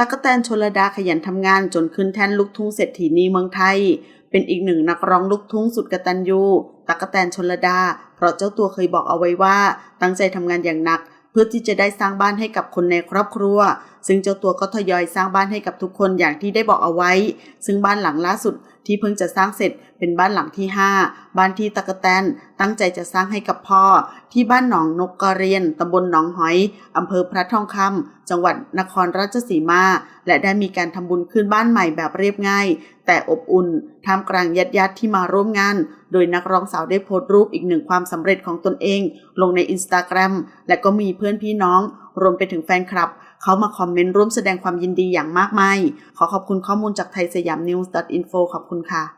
ตากแตนชนระดาขยันทำงานจนขึ้นแท่นลูกทุ่งเศรษฐีนีเมืองไทย เป็นอีกหนึ่งนักร้องลูกทุ่งสุดกตัญญูตากแตนชนระดา เพราะเจ้าตัวเคยบอกเอาไว้ว่า ตั้งใจทำงานอย่างหนัก เพื่อที่จะได้สร้างบ้านให้กับคนในครอบครัวซึ่งเจ้าตัวก็ทยอยสร้างบ้านให้กับทุกคนอย่างที่ได้บอกเอาไว้ ซึ่งบ้านหลังล่าสุดที่เพิ่งจะสร้างเสร็จเป็นบ้านหลังที่ 5 บ้านที่ตะกะแตนตั้งใจจะสร้างให้กับพ่อ ที่บ้านหนองนกกระเรียนตำบลหนองหอยอำเภอพระทองคำจังหวัดนครราชสีมา และได้มีการทำบุญขึ้นบ้านใหม่แบบเรียบง่าย แต่อบอุ่นท่ามกลางญาติญาติที่มาร่วมงาน โดยนักร้องสาวได้โพสต์รูปอีกหนึ่งความสำเร็จของตนเอง ลงในอินสตาแกรมและก็มีเพื่อนพี่น้อง รวมไปถึงแฟนคลับ เขามาคอมเมนต์ร่วมแสดงความยินดีอย่างมากมาย ขอขอบคุณข้อมูลจากไทยสยามนิวส์ .info ขอบคุณค่ะ